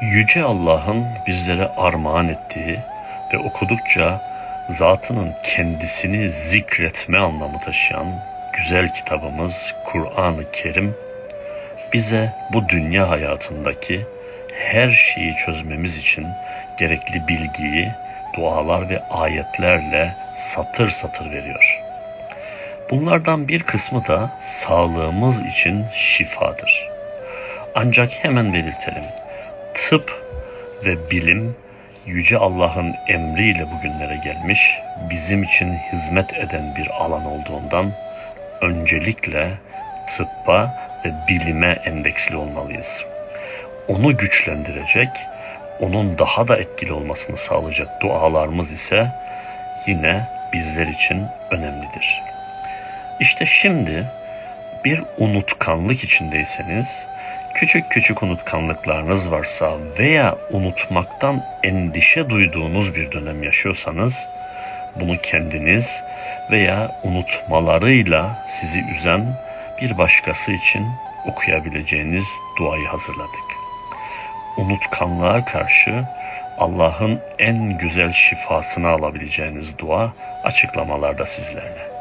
Yüce Allah'ın bizlere armağan ettiği ve okudukça zatının kendisini zikretme anlamı taşıyan güzel kitabımız Kur'an-ı Kerim bize bu dünya hayatındaki her şeyi çözmemiz için gerekli bilgiyi dualar ve ayetlerle satır satır veriyor. Bunlardan bir kısmı da sağlığımız için şifadır. Ancak hemen belirtelim. Tıp ve bilim Yüce Allah'ın emriyle bugünlere gelmiş, bizim için hizmet eden bir alan olduğundan öncelikle tıbba ve bilime endeksli olmalıyız. Onu güçlendirecek, onun daha da etkili olmasını sağlayacak dualarımız ise yine bizler için önemlidir. İşte şimdi bir unutkanlık içindeyseniz, küçük küçük unutkanlıklarınız varsa veya unutmaktan endişe duyduğunuz bir dönem yaşıyorsanız, bunu kendiniz veya unutmalarıyla sizi üzen bir başkası için okuyabileceğiniz duayı hazırladık. Unutkanlığa karşı Allah'ın en güzel şifasını alabileceğiniz dua açıklamalarda sizlerle.